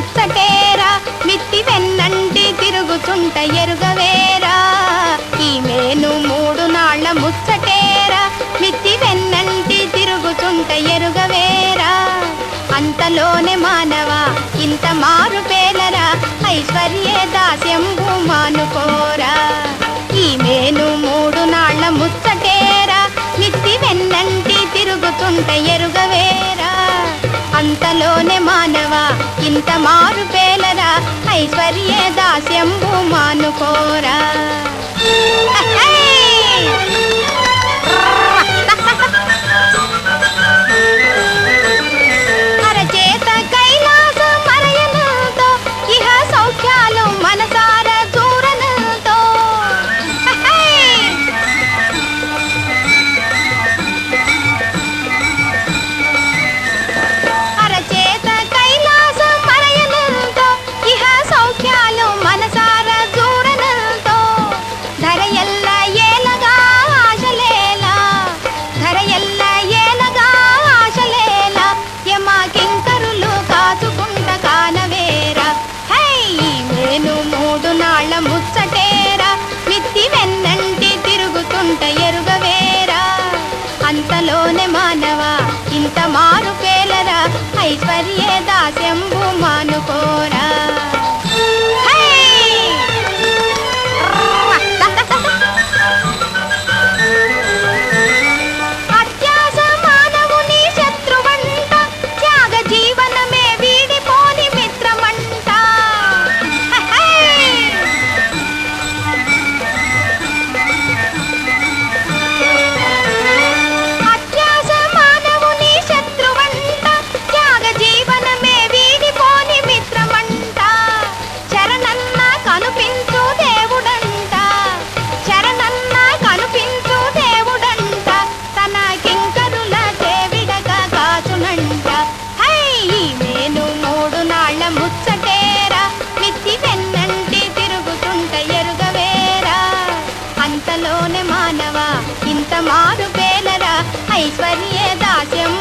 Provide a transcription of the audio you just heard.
ముచ్చటేరా మిత్తి వెన్నంటి తిరుగుతుంట ఎరుగవేరా. మేను మూడు నాళ్ళ ముచ్చటేరా మిత్తి వెన్నంటి తిరుగుతుంట ఎరుగవేరా. అంతలోనే మానవా ఇంత మారు పేలరా ఐశ్వర్య దాస్యం భూమానుకోరా ఈ మేను మూడు నాళ్ళ ముచ్చటేరా మిత్తి వెన్నంటి తిరుగుతుంట ఎరుగవేరా. అంతలోనే ఇంత మారు పేలరా ఐశ్వర్య దాస్యంబు మానుకోరా. పేలరా దాస్యంబు మానుకోరా. అంతలోనే దాస్యం